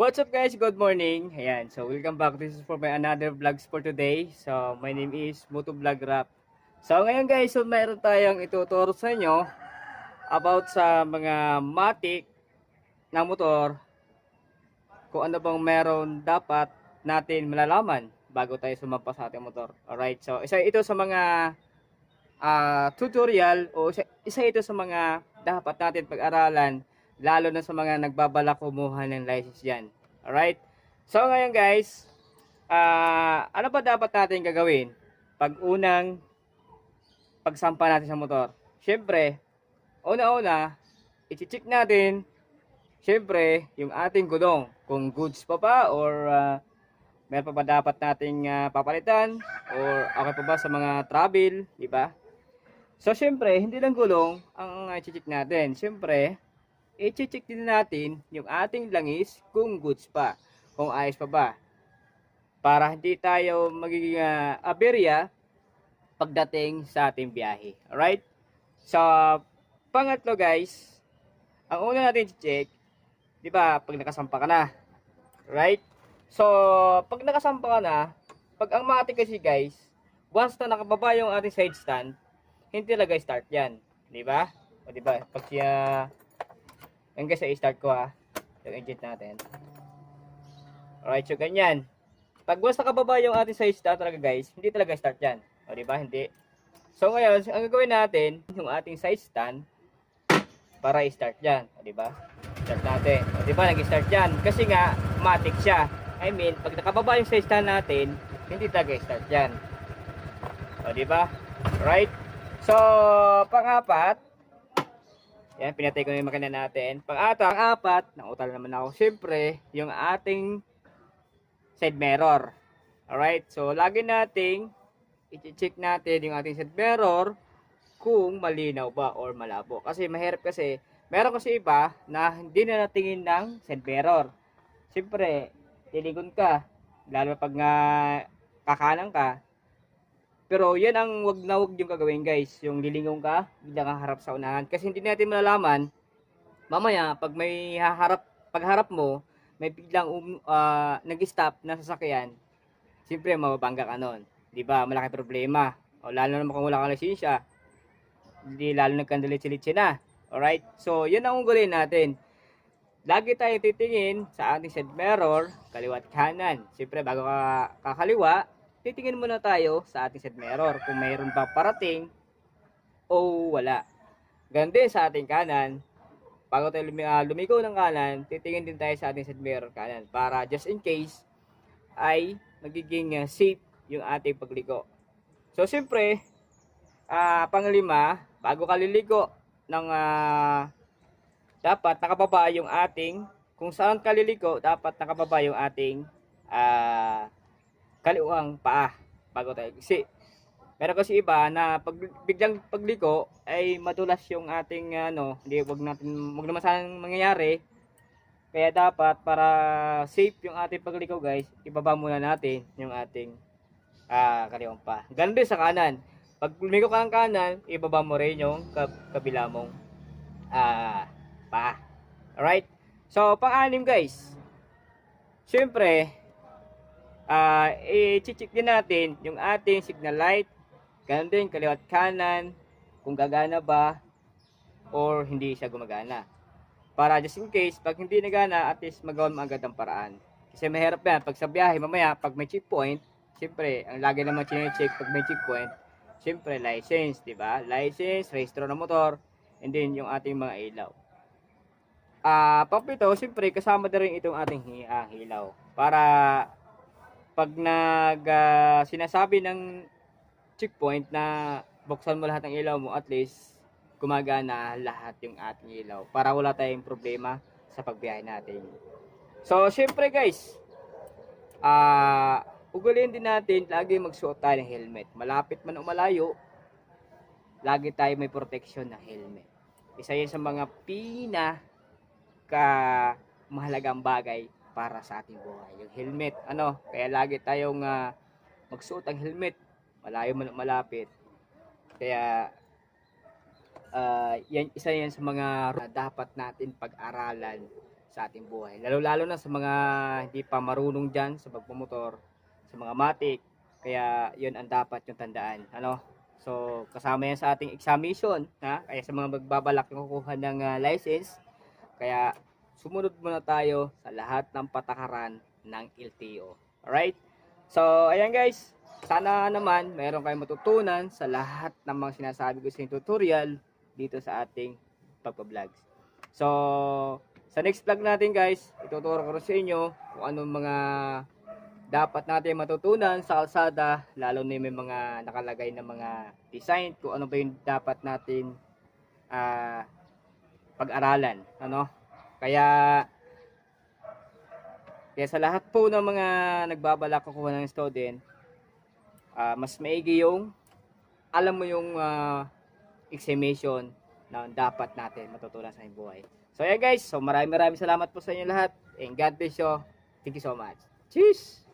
What's up guys? Good morning. Ayan, so welcome back. This is for my another vlogs for today. So my name is Moto Vlog Rap. So ngayon guys, so mayroon tayong ituturo sa inyo about sa mga matik ng motor kung ano bang meron dapat natin malalaman bago tayo sumampa sa ating motor. Alright, so isa ito sa mga ah, tutorial o isa, isa ito sa mga dapat natin pag-aralan lalo na sa mga nagbabalak kumuha ng license yan. Alright? So ngayon guys, ah, ano ba dapat natin gagawin pag unang pagsampa natin sa motor? Siyempre, una-una, i-check natin Siyempre, yung ating gulong, kung goods pa ba or ah, meron pa ba dapat nating ah, papalitan or okay pa ba sa mga travel, di ba? So, siyempre, hindi lang gulong ang i-check natin. Siyempre, i-check din natin yung ating langis kung goods pa, kung ayos pa ba. Para hindi tayo magiging uh, aberya pagdating sa ating biyahe. Alright? So, pangatlo guys, ang una natin i-check, di ba, pag nakasampa ka na. Right? So, pag nakasampa ka na, pag ang matik kasi guys, once na nakababa yung ating side stand, hindi talaga start yan. Di ba? O di ba? Pag siya, yan guys, i-start ko ha. Yung engine natin. Alright, so ganyan. Pag once nakababa yung ating side stand talaga guys, hindi talaga start yan. O di ba? Hindi. So ngayon, ang gagawin natin, yung ating side stand, para i-start yan. O di ba? Start natin. O di ba? Nag-start yan. Kasi nga, matic siya. I mean, pag nakababa yung side stand natin, hindi talaga start yan. O di ba? Right? So, pang-apat, yan, pinatay ko na yung makina natin. Pang-apat, pang-apat, nautal naman ako. Siyempre, yung ating side mirror. Alright? So, lagi nating i-check natin yung ating side mirror kung malinaw ba or malabo. Kasi mahirap kasi, meron kasi iba na hindi na natingin ng side mirror. Siyempre, tiligon ka. Lalo pag nga kakanan ka. Pero yan ang wag na wag yung gagawin guys. Yung lilingon ka, bigla kang harap sa unahan. Kasi hindi natin malalaman, mamaya pag may haharap, pagharap mo, may biglang um, ah, nag-stop na sasakyan, siyempre mababangga ka nun. Di ba? Malaki problema. O lalo naman kung wala kang lisensya, hindi lalo nagkandalitsi-litsi na. Alright? So, yun ang ungulin natin. Lagi tayo titingin sa ating side mirror, kaliwa at kanan. Siyempre, bago ka kakaliwa, titingin muna tayo sa ating side mirror kung mayroon ba parating o wala. Ganun din sa ating kanan, bago tayo lumi, ah, lumigo ng kanan, titingin din tayo sa ating side mirror kanan para just in case ay magiging ah, safe yung ating pagliko. So, siyempre, ah panglima, bago ka liligo ng ah, dapat nakababa yung ating kung saan ka liliko, dapat nakababa yung ating ah kaliwang paa bago tayo. Kasi meron kasi iba na pag biglang pagliko ay madulas yung ating ano, hindi wag natin wag naman sanang mangyayari. Kaya dapat para safe yung ating pagliko guys, ibaba muna natin yung ating ah kaliwang paa. Ganun din sa kanan. Pag lumiko ka ng kanan, ibaba mo rin yung kab- kabila mong ah paa. Alright? So, pang-anim guys. Siyempre, ah i-check din natin yung ating signal light. Ganun din, kaliwat kanan, kung gagana ba or hindi siya gumagana. Para just in case, pag hindi nagana, at least magawa mo agad ang paraan. Kasi mahirap yan. Pag sa biyahe, mamaya, pag may checkpoint, siyempre, ang lagi naman chinecheck pag may checkpoint, siyempre, license, di ba? License, registro ng motor, and then yung ating mga ilaw. Ah, papito, siyempre kasama na rin itong ating ah, ilaw para pag nag ah, sinasabi ng checkpoint na buksan mo lahat ng ilaw mo, at least gumagana lahat yung ating ilaw para wala tayong problema sa pagbiyahe natin. So, siyempre guys, ah, ugulin din natin lagi magsuot tayo ng helmet. Malapit man o malayo, lagi tayo may protection ng helmet. Isa yan sa mga pina ka mahalagang bagay para sa ating buhay. Yung helmet, ano, kaya lagi tayong ah, magsuot ang helmet, malayo man malapit. Kaya ah, yan isa yan sa mga dapat natin pag-aralan sa ating buhay. Lalo-lalo na sa mga hindi pa marunong dyan sa pagpumotor, sa mga matik. Kaya yun ang dapat yung tandaan. Ano? So, kasama yan sa ating examination. Ha? Kaya sa mga magbabalak yung kukuha ng ah, license, kaya sumunod muna tayo sa lahat ng patakaran ng LTO. Alright? So, ayan guys. Sana naman mayroon kayong matutunan sa lahat ng mga sinasabi ko sa tutorial dito sa ating pagpa-vlogs. So, sa next vlog natin guys, ituturo ko sa inyo kung anong mga dapat natin matutunan sa kalsada, lalo na may mga nakalagay na mga design, kung ano ba yung dapat natin ah, pag-aralan. Ano? Kaya, kaya sa lahat po ng mga nagbabalak kukuha ng student, ah, mas maigi yung alam mo yung ah, examination na dapat natin matutunan sa buhay. So yeah guys, so maraming maraming salamat po sa inyo lahat and God bless you. Thank you so much. Cheers!